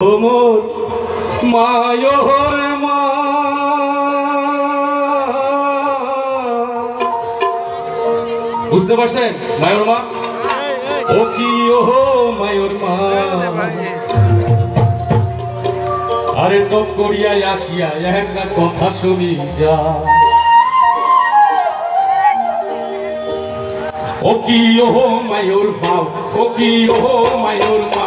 মোর মায়োর মা। বুঝতে পারছেন মায়োর মা? ও কি ও মায়োর মা। আরে টপ করিয়াই আসিয়া একটা কথা শুনি যা। ও কি ও মায়োর মাও ও কি ও মায়োর করিয়াই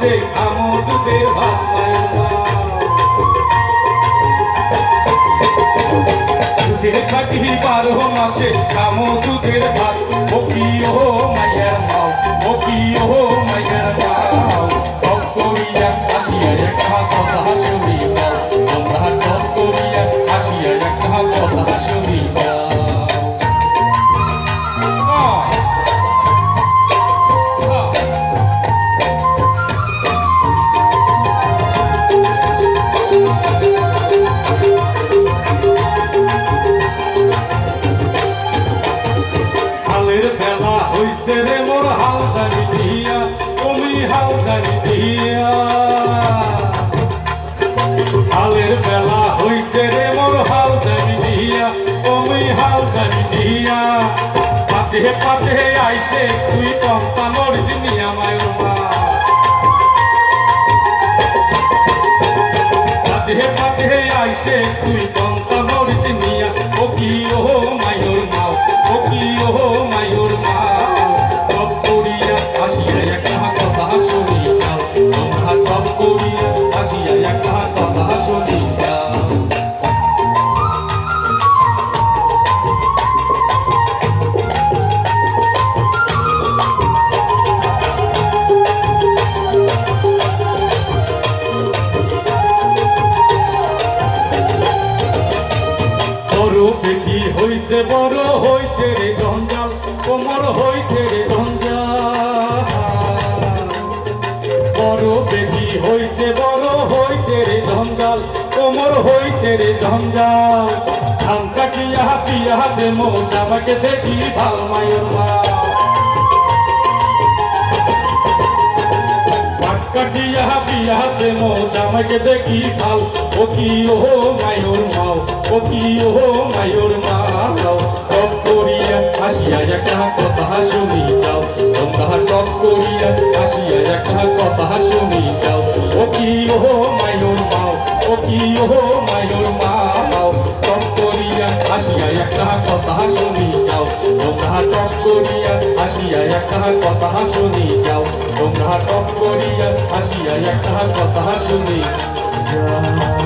মাসে খামো দুধের ভাত। সুখে থাকি বারো মাসে খামো দুধের বেলা হইছে রে মোর হাল জানি দিয়া, তুমি হাল জানি হালের বেলা হইছে রে মোর হাল জানি দিয়া, তুমি হাল জানি দিয়া। পাচে পাচে আইসে তুই পম্পা মরিস নিয়া মায়ের মা। পাচে পাচে আইসে তুই পম্পা মরিস নিয়া ও কি ও বড় বেটি হইছে, বড় হইছে রে জঞ্জাল, কোমর হইছে রে জঞ্জাল। বড় বেটি হইছে, বড় হইছে রে জঞ্জাল, কোমর হইছে রে জঞ্জাল। ধান কাটিয়া পিয়া দে মো জামাকে দেখি ভালো মায়ের মা। কাটিয়া বিয়া দে জামাকে দেখি ভালো ও কি ও মায়োর মাও ও কি ও মায়োর মাও। টপ করিয়া আসিয়া একটা কথা শুনি যাও। তোমরা টপ করিয়া আসিয়া একটা কথা শুনি যাও। ও কি ও মায়োর মাও ও কি ও মায়োর মাও। টপ করিয়া আসিয়া একটা কথা শুনি যাও। তোমরা টপ করিয়া আসিয়া একটা কথা শুনি যাও। তোমরা টপ করিয়া আসিয়া একটা কথা শুনি যাও।